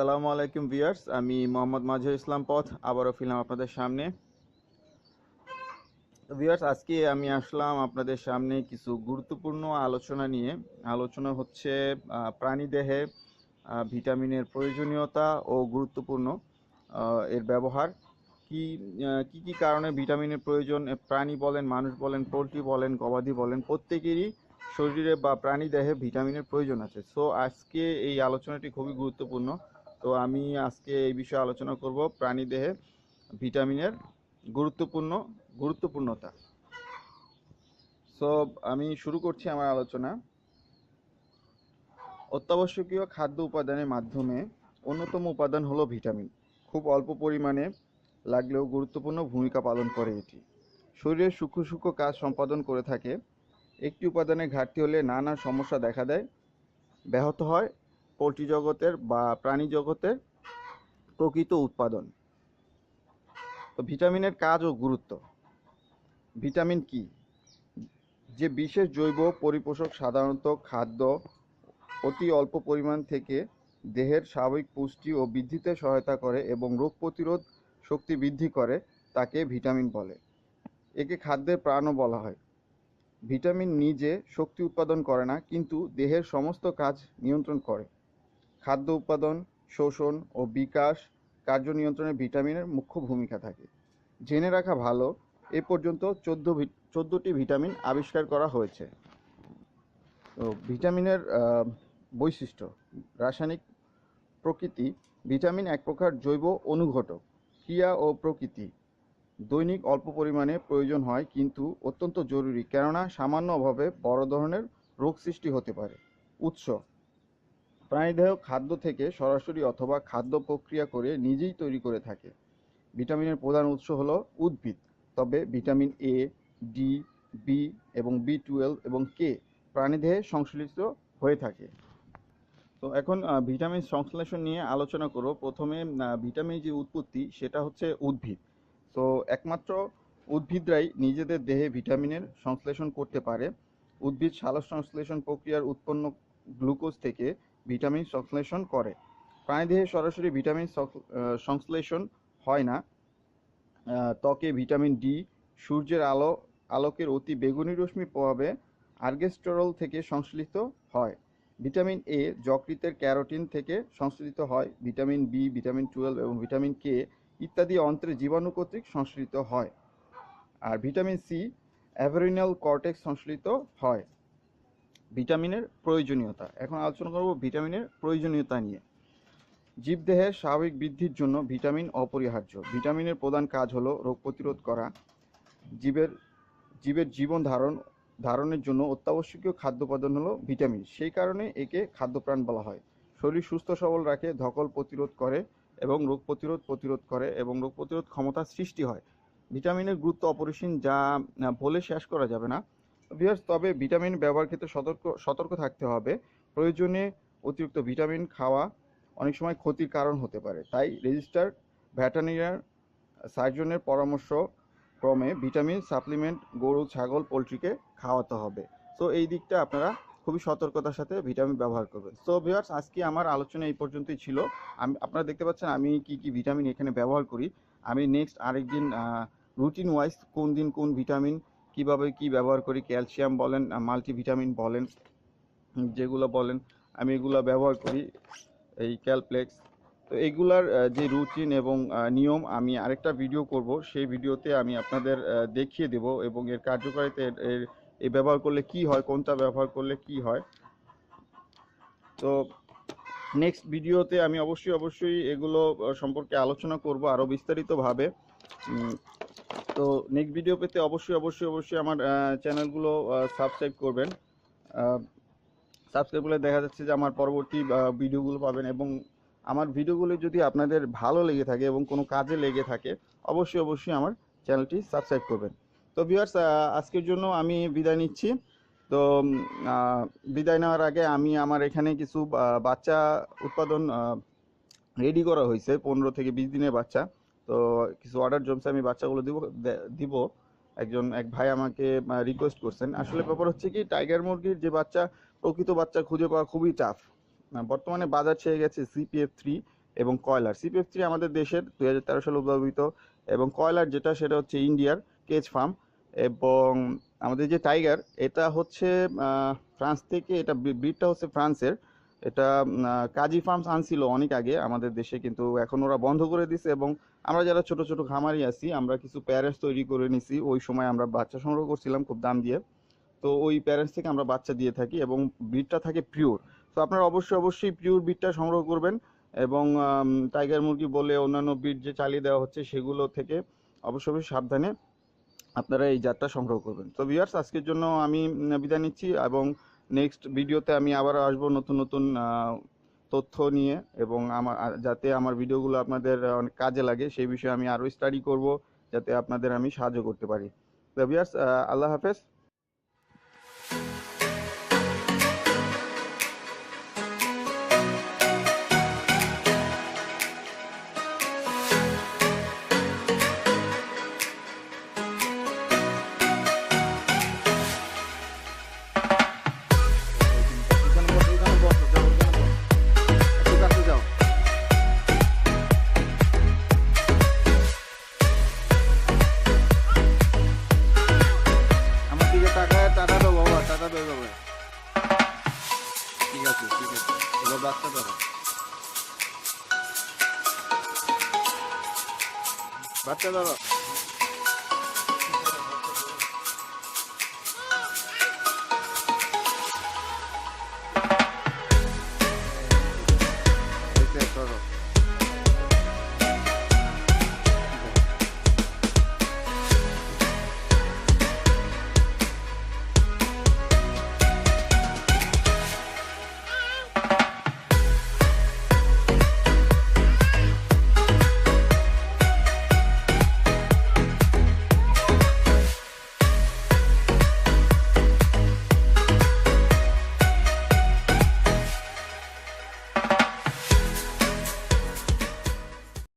আসসালামু আলাইকুম ভিউয়ার্স, আমি মোহাম্মদ মাঝুর ইসলাম পথ, আবারও ফিরলাম আপনাদের সামনে। ভিউয়ার্স, আজকে আমি আসলাম আপনাদের সামনে কিছু গুরুত্বপূর্ণ আলোচনা নিয়ে। আলোচনা হচ্ছে প্রাণী দেহে ভিটামিনের প্রয়োজনীয়তা ও গুরুত্বপূর্ণ এর ব্যবহার। কি কি কি কারণে ভিটামিনের প্রয়োজন? প্রাণী বলেন, মানুষ বলেন, পোলট্রি বলেন, গবাদি বলেন, প্রত্যেকেরই শরীরে বা প্রাণী দেহে ভিটামিনের প্রয়োজন আছে। সো, আজকে এই আলোচনাটি খুবই গুরুত্বপূর্ণ। তো আমি আজকে এই বিষয়ে আলোচনা করব প্রাণী দেহে ভিটামিনের গুরুত্বপূর্ণ, গুরুত্বপূর্ণতা। সো আমি শুরু করছি আমার আলোচনা। অত্যাবশ্যকীয় খাদ্য উপাদানের মাধ্যমে অন্যতম উপাদান হলো ভিটামিন। খুব অল্প পরিমাণে লাগলেও গুরুত্বপূর্ণ ভূমিকা পালন করে এটি। শরীরের সূক্ষ্ম সূক্ষ্ম কাজ সম্পাদন করে থাকে। একটি উপাদানের ঘাটতি হলে নানা সমস্যা দেখা দেয়। ব্যাহত হয় পোলট্রি জগতের বা প্রাণী জগতের প্রকৃত উৎপাদন। তো ভিটামিনের কাজ ও গুরুত্ব। ভিটামিন কি? যে বিশেষ জৈব পরিপোষক সাধারণত খাদ্য অতি অল্প পরিমাণ থেকে দেহের স্বাভাবিক পুষ্টি ও বৃদ্ধিতে সহায়তা করে এবং রোগ প্রতিরোধ শক্তি বৃদ্ধি করে তাকে ভিটামিন বলে। একে খাদ্যের প্রাণও বলা হয়। ভিটামিন নিজে শক্তি উৎপাদন করে না, কিন্তু দেহের সমস্ত কাজ নিয়ন্ত্রণ করে। খাদ্য উৎপাদন, শোষণ ও বিকাশ কার্য নিয়ন্ত্রণে ভিটামিনের মুখ্য ভূমিকা থাকে। জেনে রাখা ভালো, এ পর্যন্ত চোদ্দ চোদ্দোটি ভিটামিন আবিষ্কার করা হয়েছে। তো ভিটামিনের বৈশিষ্ট্য, রাসায়নিক প্রকৃতি, ভিটামিন এক প্রকার জৈব অনুঘটক, ক্রিয়া ও প্রকৃতি। দৈনিক অল্প পরিমাণে প্রয়োজন হয় কিন্তু অত্যন্ত জরুরি কেননা সামান্য অভাবে বড় ধরনের রোগ সৃষ্টি হতে পারে। উৎস প্রাণীদেহ খাদ্য থেকে সরাসরি অথবা খাদ্য প্রক্রিয়া করে নিজেই তৈরি করে থাকে। ভিটামিনের প্রধান উৎস হলো উদ্ভিদ। তবে ভিটামিন এ ডি বি এবং বি টুয়েলভ এবং কে প্রাণীদেহে সংশ্লিষ্ট হয়ে থাকে। তো এখন ভিটামিন সংশ্লেষণ নিয়ে আলোচনা করব। প্রথমে ভিটামিন যে উৎপত্তি, সেটা হচ্ছে উদ্ভিদ। তো একমাত্র উদ্ভিদরাই নিজেদের দেহে ভিটামিনের সংশ্লেষণ করতে পারে। উদ্ভিদ সালোক সংশ্লেষণ প্রক্রিয়ার উৎপন্ন গ্লুকোজ থেকে ভিটামিন সংশ্লেষণ করে। প্রাণীদেহে সরাসরি ভিটামিন সংশ্লেষণ হয় না। ত্বকে ভিটামিন ডি, সূর্যের আলো, আলোকের অতি বেগুনি রশ্মি প্রভাবে আর্গেস্টেরল থেকে সংশ্লিত হয়। ভিটামিন এ যকৃতের ক্যারোটিন থেকে সংশ্লিষ্ট হয়। ভিটামিন বি, ভিটামিন টুয়েলভ এবং ভিটামিন কে ইত্যাদি অন্ত্রে জীবাণু কর্তৃক সংশ্লিষ্ট হয়। আর ভিটামিন সি, অ্যাভেরিনাল কর্টেক্স সংশ্লিত হয়। ভিটামিনের প্রয়োজনীয়তা। এখন আলোচনা করব ভিটামিনের প্রয়োজনীয়তা নিয়ে। জীবদেহের স্বাভাবিক বৃদ্ধির জন্য ভিটামিন অপরিহার্য। ভিটামিনের প্রধান কাজ হলো রোগ প্রতিরোধ করা। জীবের জীবের জীবন ধারণ, ধারণের জন্য অত্যাবশ্যকীয় খাদ্য উপাদান হলো ভিটামিন। সেই কারণে একে খাদ্যপ্রাণ বলা হয়। শরীর সুস্থ সবল রাখে, ধকল প্রতিরোধ করে এবং রোগ প্রতিরোধ প্রতিরোধ করে এবং রোগ প্রতিরোধ ক্ষমতা সৃষ্টি হয়। ভিটামিনের গুরুত্ব অপরিসীম যা বলে শেষ করা যাবে না। ভিউয়ার্স তবে ভিটামিন ব্যবহার ক্ষেত্রে সতর্ক সতর্ক থাকতে হবে। প্রয়োজনে অতিরিক্ত ভিটামিন খাওয়া অনেক সময় ক্ষতির কারণ হতে পারে। তাই রেজিস্টার্ড ভ্যাটারিনার সার্জনের পরামর্শ ক্রমে ভিটামিন সাপ্লিমেন্ট গরু, ছাগল, পোলট্রিকে খাওয়াতে হবে। তো এই দিকটা আপনারা খুবই সতর্কতার সাথে ভিটামিন ব্যবহার করবেন। সো ভিউয়ার্স আজকে আমার আলোচনা এই পর্যন্তই ছিল। আমি, আপনারা দেখতে পাচ্ছেন আমি কি কি ভিটামিন এখানে ব্যবহার করি। আমি নেক্সট আরেকদিন রুটিন ওয়াইজ কোন দিন কোন ভিটামিন কীভাবে কি ব্যবহার করি, ক্যালসিয়াম বলেন মাল্টিভিটামিন বলেন যেগুলো বলেন, আমি এগুলো ব্যবহার করি, এই ক্যালপ্লেক্স। তো এগুলার যে রুটিন এবং নিয়ম আমি আরেকটা ভিডিও করব, সেই ভিডিওতে আমি আপনাদের দেখিয়ে দেব এবং এর কার্যকারিতা, এর- এই ব্যবহার করলে কি হয়, কোনটা ব্যবহার করলে কি হয়। তো নেক্সট ভিডিওতে আমি অবশ্যই অবশ্যই এগুলো সম্পর্কে আলোচনা করব আরও বিস্তারিতভাবে। তো নেক্সট ভিডিও পেতে অবশ্যই অবশ্যই অবশ্যই আমার চ্যানেলগুলো সাবস্ক্রাইব করবেন। সাবস্ক্রাইব করলে দেখা যাচ্ছে যে আমার পরবর্তী ভিডিওগুলো পাবেন এবং আমার ভিডিওগুলো যদি আপনাদের ভালো লেগে থাকে এবং কোনো কাজে লেগে থাকে, অবশ্যই অবশ্যই আমার চ্যানেলটি সাবস্ক্রাইব করবেন। তো ভিউয়ার্স আজকের জন্য আমি বিদায় নিচ্ছি। তো বিদায় নেওয়ার আগে আমি আমার এখানে কিছু বাচ্চা উৎপাদন রেডি করা হয়েছে, পনেরো থেকে বিশ দিনের বাচ্চা। তো কিছু অর্ডার জমছে, আমি বাচ্চাগুলো দিব দিব। একজন, এক ভাই আমাকে রিকোয়েস্ট করছেন। আসলে ব্যাপার হচ্ছে কি টাইগার মুরগির যে বাচ্চা, প্রকৃত বাচ্চা খুঁজে পাওয়া খুবই টাফ বর্তমানে বাজার ছেয়ে গেছে সিপিএফ থ্রি এবং কয়লার। সিপিএফ থ্রি আমাদের দেশের দুই হাজার তেরো সালে উদ্ভাবিত এবং কয়লার যেটা, সেটা হচ্ছে ইন্ডিয়ার কেজ ফার্ম এবং আমাদের যে টাইগার এটা হচ্ছে ফ্রান্স থেকে, এটা ব্রিডটা হচ্ছে ফ্রান্সের। এটা কাজী ফার্মস আনছিল অনেক আগে আমাদের দেশে, কিন্তু এখন ওরা বন্ধ করে দিছে এবং আমরা যারা ছোট ছোট খামারি আছি, আমরা কিছু প্যারেন্টস তৈরি করে নিছি। ওই সময় আমরা বাচ্চা সংগ্রহ করছিলাম খুব দাম দিয়ে। তো ওই প্যারেন্টস থেকে আমরা বাচ্চা দিয়ে থাকি এবং ব্রিডটা থাকে পিওর তো আপনারা অবশ্যই অবশ্যই পিওর ব্রিডটা সংগ্রহ করবেন এবং টাইগার মুরগি বলে অন্যান্য ব্রিড যে চালিয়ে দেওয়া হচ্ছে সেগুলো থেকে অবশ্যই অবশ্যই সাবধানে আপনারা এই জাতটা সংগ্রহ করবেন। তো ভিউয়ার্স আজকের জন্য আমি বিদায় নিচ্ছি এবং নেক্সট ভিডিওতে আমি আবার আসব নতুন নতুন তথ্য নিয়ে এবং আমার যাতে আমার ভিডিওগুলো আপনাদের অনেক কাজে লাগে, সেই বিষয়ে আমি আরও স্টাডি করব, যাতে আপনাদের আমি সাহায্য করতে পারি। দ্য ভিউয়ার্স আল্লাহ হাফেজ। বাচ্চা ধরো